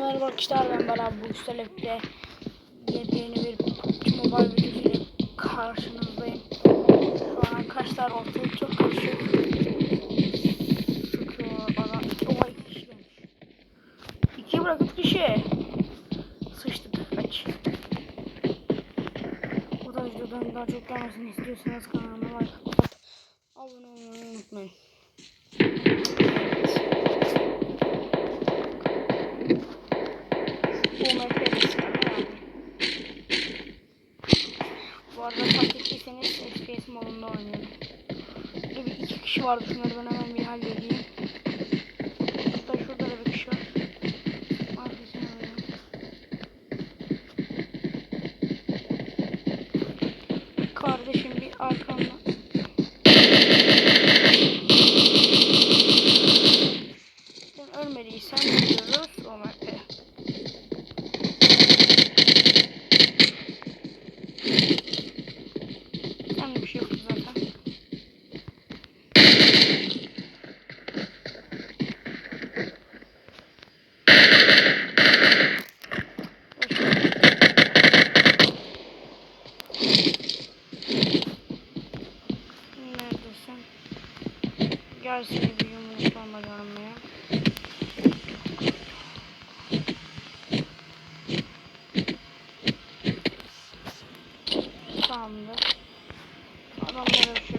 merhaba arkadaşlar ben Baran bu üstelikle yepyeni bir PUBG Mobile videosuyla karşınızdayım. Şu an arkadaşlar ortalık çok karışık. Sıkıyor bana. Oha iki kişi gelmiş. İkiye bırak üç kişi. Sıçtık kaç. Bu tarz videodan daha çok gelmesini istiyorsanız kanalıma like abone olmayı unutmayın. Bu meselesi yani. Bu arada fark ettiyseniz FPS modunda oynuyorum. Burada bir iki kişi var. Şunları ben hemen bir halledeyim. Hatta şurada da bir kişi var. Arkasına alıyorum. Kardeşim bir arkamda. Sen ölmediysen gidiyoruz. O mertebe. Sen bir şey yok zaten. Neredesin? Seni bir yumruklarla görmeye. Tamamdır. Adamlara uçuyorum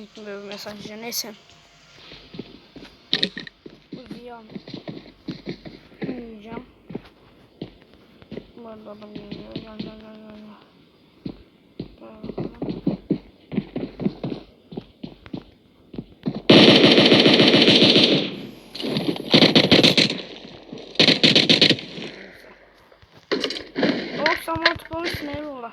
Gittim böyle bir mesajcı. Neyse. Uyuyacağım. Uyuyacağım. Bu arada adam geliyor. Gel gel gel gel. tıklamışsın eyvallah.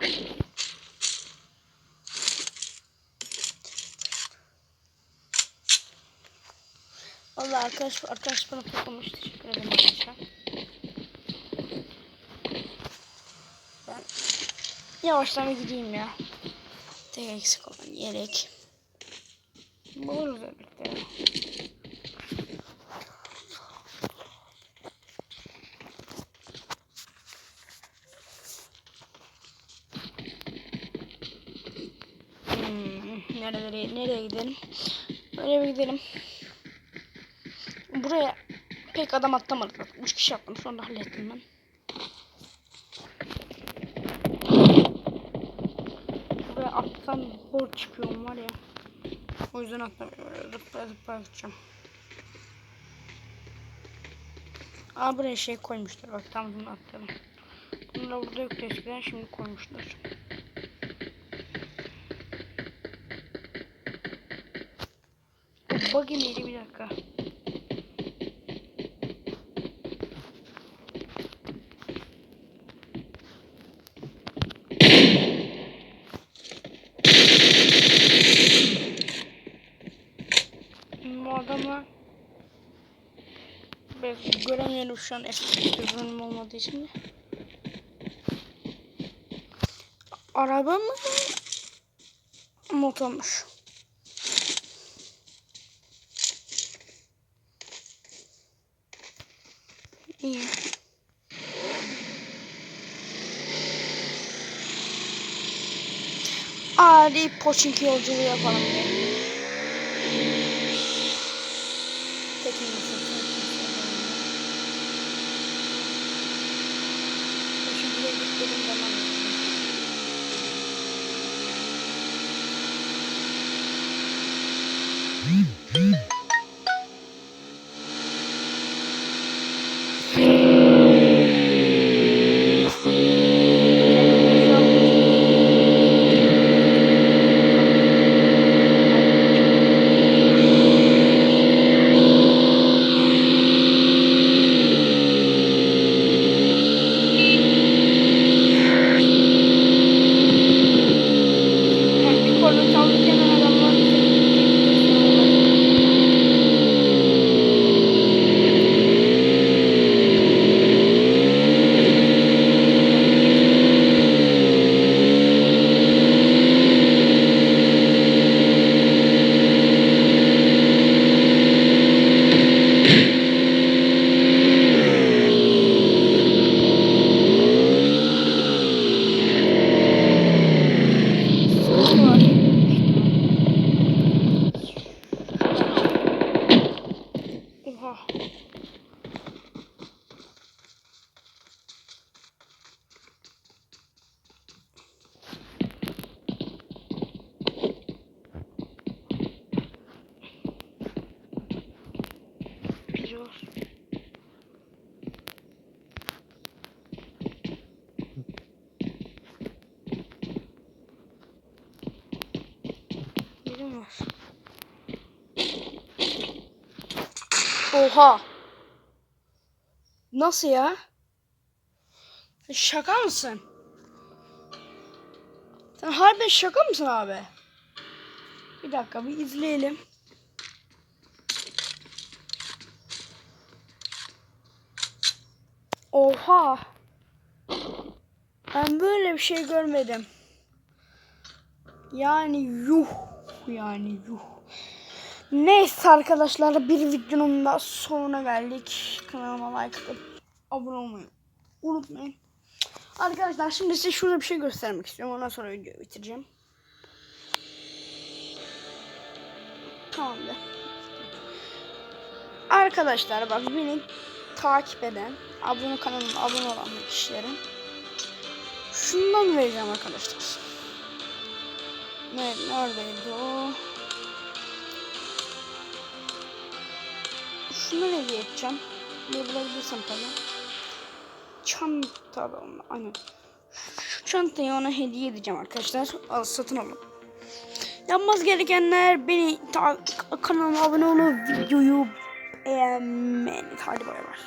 Arkadaş, arkadaş bana tıklamış. Teşekkür ederim arkadaşlar. Ben yavaştan gideyim ya. Tek eksik olan yelek. Buluruz elbette. Hmm, nerelere, nereye gidelim? Bir gidelim. Buraya pek adam atlamadık. Bak, Üç kişi attım. Sonra hallettim ben. Buraya atlasam bor çıkıyorum var ya. O yüzden atlamıyorum. Böyle Zıplaya zıplaya gideceğim. Aa buraya şey koymuşlar. Bak tam bunu atlayalım. Bunlar burada yoktu eskiden. Şimdi koymuşlar. Bu Buggy bir dakika. Bu adamı ben göremiyorum şu an düzgünüm olmadığı için. Araba mı? Motormuş. İyi. Hadi Poçinki yolculuğu yapalım bir. Oha. Gidiyor. Birim var. Oha. Nasıl ya? Şaka mısın? Sen harbiden şaka mısın abi? Bir dakika bir izleyelim. Oha. Ben böyle bir şey görmedim. Yani yuh. Yani yuh. Neyse arkadaşlar bir videonun da sonuna geldik. Kanalıma like atıp abone olmayı unutmayın. Arkadaşlar şimdi size şurada bir şey göstermek istiyorum. Ondan sonra videoyu bitireceğim. Tamamdır. Arkadaşlar bak beni takip eden, abone kanalıma abone olan kişilerin şundan vereceğim arkadaşlar. Ne, neredeydi o? Şunu hediye edeceğim. Ne bulabilirsem tabii. Çanta. Aynen. Şu çantayı ona hediye edeceğim arkadaşlar. Al satın alın. Yapmaz gerekenler beni kanalıma abone olup videoyu beğenmeniz. Hadi bay bay.